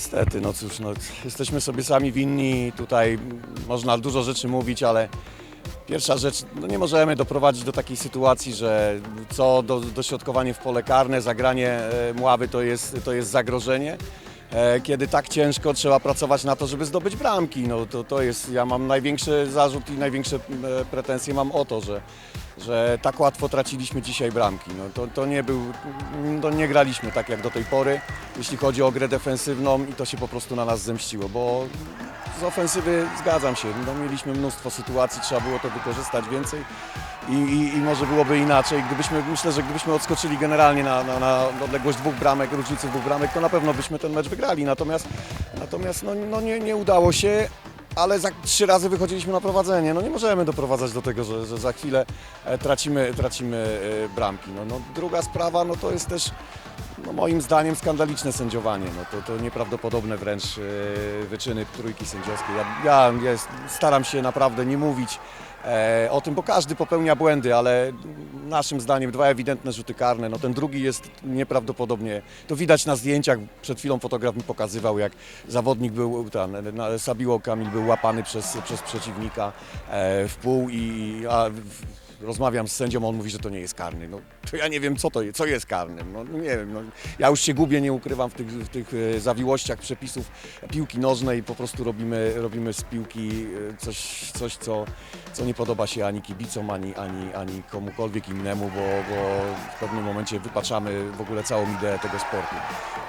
Niestety, no cóż, no, jesteśmy sobie sami winni. Tutaj można dużo rzeczy mówić, ale pierwsza rzecz, no nie możemy doprowadzić do takiej sytuacji, że co do, dośrodkowanie w pole karne, zagranie e, mławy to jest, to jest zagrożenie. E, Kiedy tak ciężko trzeba pracować na to, żeby zdobyć bramki. No to, to jest, ja mam największy zarzut i największe e, pretensje mam o to, że, że tak łatwo traciliśmy dzisiaj bramki. No to, to nie był, to nie graliśmy tak jak do tej pory, jeśli chodzi o grę defensywną i to się po prostu na nas zemściło, bo z ofensywy zgadzam się, no, mieliśmy mnóstwo sytuacji, trzeba było to wykorzystać więcej i, i, i może byłoby inaczej. Gdybyśmy, myślę, że gdybyśmy odskoczyli generalnie na, na, na odległość dwóch bramek, różnicy dwóch bramek, to na pewno byśmy ten mecz wygrali. Natomiast, natomiast no, no nie, nie udało się. Ale za trzy razy wychodziliśmy na prowadzenie. No nie możemy doprowadzać do tego, że, że za chwilę e, tracimy, tracimy e, bramki. No, no, druga sprawa no, to jest też no, moim zdaniem skandaliczne sędziowanie. No, to, to nieprawdopodobne wręcz e, wyczyny trójki sędziowskiej. Ja, ja jest, staram się naprawdę nie mówić e, o tym, bo każdy popełnia błędy, ale naszym zdaniem dwa ewidentne rzuty karne. No, ten drugi jest nieprawdopodobnie, to widać na zdjęciach, przed chwilą fotograf mi pokazywał, jak zawodnik był, ten, na- Sabiło Kamil był łapany przez, przez przeciwnika e, w pół i a, w, rozmawiam z sędzią, on mówi, że to nie jest karny. No, to ja nie wiem, co to jest, co jest karnym. No, nie wiem, no, ja już się gubię, nie ukrywam w tych, w tych e, zawiłościach przepisów piłki nożnej. Po prostu robimy, robimy z piłki e, coś, coś co, co nie podoba się ani kibicom, ani, ani, ani komukolwiek innemu, bo, bo w pewnym momencie wypaczamy w ogóle całą ideę tego sportu.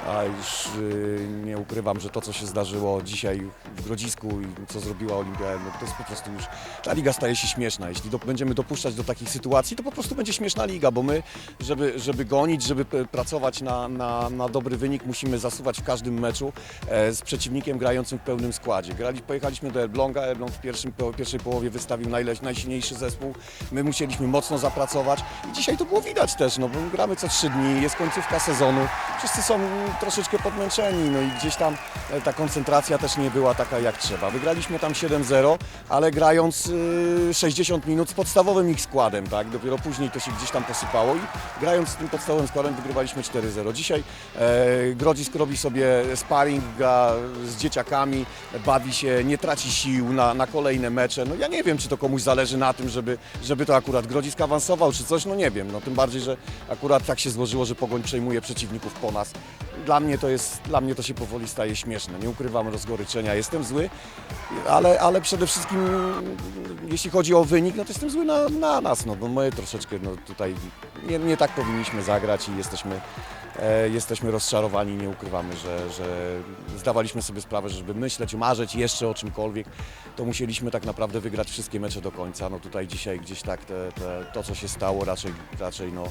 A już y, nie ukrywam, że to, co się zdarzyło dzisiaj w Grodzisku i co zrobiła Olimpia, no, to jest po prostu już, ta liga staje się śmieszna. Jeśli do, będziemy dopuszczać do takich sytuacji, to po prostu będzie śmieszna liga, bo my, żeby, żeby gonić, żeby p- pracować na, na, na dobry wynik, musimy zasuwać w każdym meczu e, z przeciwnikiem grającym w pełnym składzie. Grali, pojechaliśmy do Elbląga, Elbląg w pierwszym, po, pierwszej połowie wystawił najle, najsilniejszy zespół, my musieliśmy mocno zapracować i dzisiaj to było widać też, no bo gramy co trzy dni, jest końcówka sezonu, wszyscy są troszeczkę podmęczeni, no i gdzieś tam e, ta koncentracja też nie była taka jak trzeba. Wygraliśmy tam 7-0, ale grając y, 60 minut z podstawowym ich składem, tak? Dopiero później to się gdzieś tam posypało i grając z tym podstawowym składem wygrywaliśmy 4-0. Dzisiaj e, Grodzisk robi sobie sparring, gra z dzieciakami, bawi się, nie traci sił na, na kolejne mecze. No ja nie wiem, czy to komuś zależy na tym, żeby, żeby to akurat Grodzisk awansował, czy coś, no nie wiem. No tym bardziej, że akurat tak się złożyło, że Pogoń przejmuje przeciwników po nas. Dla mnie to jest, dla mnie to się powoli staje śmieszne. Nie ukrywam rozgoryczenia, jestem zły, ale, ale przede wszystkim jeśli chodzi o wynik, no to jestem zły na, na nas, no bo my troszeczkę no, tutaj nie, nie tak powinniśmy zagrać i jesteśmy, e, jesteśmy rozczarowani, nie ukrywamy, że, że zdawaliśmy sobie sprawę, że żeby myśleć, marzyć jeszcze o czymkolwiek, to musieliśmy tak naprawdę wygrać wszystkie mecze do końca. No tutaj dzisiaj gdzieś tak te, te, to, co się stało, raczej, raczej no,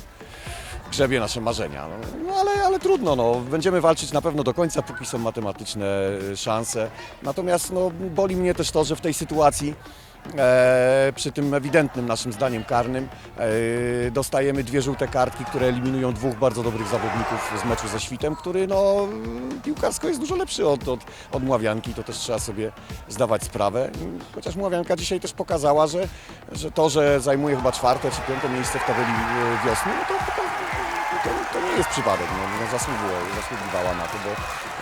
grzebie nasze marzenia. No, no ale, ale trudno, no. będziemy walczyć na pewno do końca, póki są matematyczne e, szanse. Natomiast no, boli mnie też to, że w tej sytuacji przy tym ewidentnym naszym zdaniem karnym e, dostajemy dwie żółte kartki, które eliminują dwóch bardzo dobrych zawodników z meczu ze Świtem, który no, piłkarsko jest dużo lepszy od, od, od Mławianki, to też trzeba sobie zdawać sprawę. Chociaż Mławianka dzisiaj też pokazała, że, że to, że zajmuje chyba czwarte czy piąte miejsce w tabeli e, wiosny, no to, to, nie jest przypadek, no, no zasługiwała, na to, bo,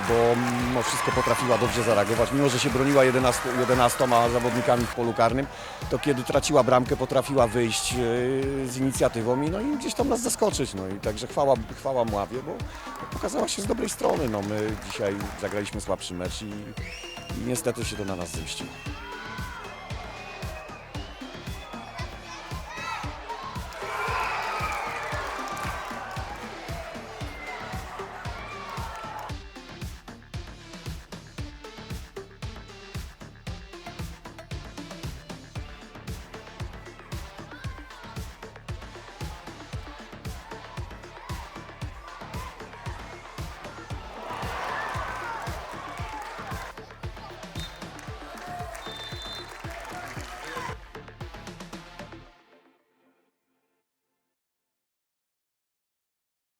bo mimo wszystko potrafiła dobrze zareagować. Mimo, że się broniła 11, 11 zawodnikami w polu karnym, to kiedy traciła bramkę, potrafiła wyjść e, z inicjatywą i, no, i gdzieś tam nas zaskoczyć. No, I także chwała, chwała Mławie, bo pokazała się z dobrej strony. No, my dzisiaj zagraliśmy słabszy mecz i, i niestety się to na nas zemściło.